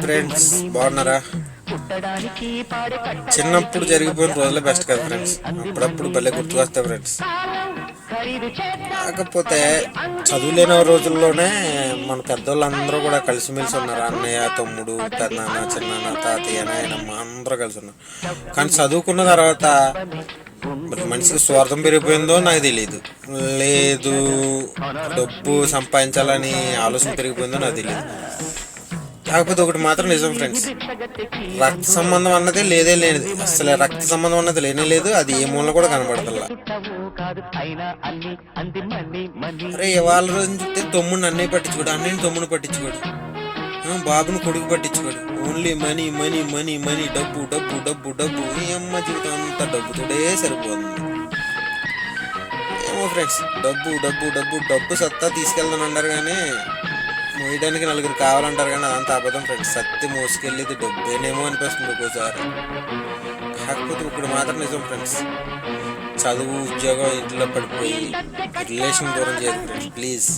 Friends బాగున్నారా? చిన్నప్పుడు జరిగిపోయిన రోజులే బెస్ట్ కదా ఫ్రెండ్స్ అప్పుడప్పుడు భలే గుర్తుకొస్తాయి ఫ్రెండ్స్ కాకపోతే చదువులేని రోజుల్లోనే మన పెద్దోళ్ళందరూ కూడా కలిసిమెలిసి ఉన్నారు. అన్నయ్య తమ్ముడు పెద్దనాన్న చిన్నాన్న తాతయ్య నాయనమ్మ అందరూ కలిసి ఉన్నారు. కానీ చదువుకున్న తర్వాత మనిషికి స్వార్థం పెరిగిపోయిందో నాకు తెలియదు లేదు డబ్బు సంపాదించాలని ఆలోచన పెరిగిపోయిందో నాకు తెలియదు కాకపోతే ఒకటి మాత్రం నిజం ఫ్రెండ్స్ రక్త సంబంధం అన్నదే లేదే లేనిది. అసలు రక్త సంబంధం అన్నది లేనే లేదు. అది ఏ మూల కూడా కనబడతల్లా అరే ఇవాళ రోజు చెప్తే తమ్ముడిని అన్నయ్య పట్టించుకోడు అన్నయ్యని తమ్ముడు పట్టించుకోడు. బాబును బాబుని కొడుకు పట్టించుకోడు. Only money money money money డబ్బు డబ్బు డబ్బు డబ్బు. ఈ అమ్మ జీవితం అంతా డబ్బుతోడే సరిపోతుంది. ఏమో ఫ్రెండ్స్ డబ్బు డబ్బు డబ్బు డబ్బు సత్తా తీసుకెళ్తాను అంటారు కానీ మూయడానికి నలుగురు కావాలంటారు కానీ అదంతా అబద్ధం ఫ్రెండ్స్ సత్తి మోసుకెళ్ళేది డబ్బేనేమో అనిపిస్తుంది ఒక్కోసారి. కాకపోతే ఇప్పుడు మాత్రం నిజం ఫ్రెండ్స్ చదువు ఉద్యోగం ఇంట్లో పడిపోయి రిలేషన్ దూరం చేయదు ఫ్రెండ్స్ ప్లీజ్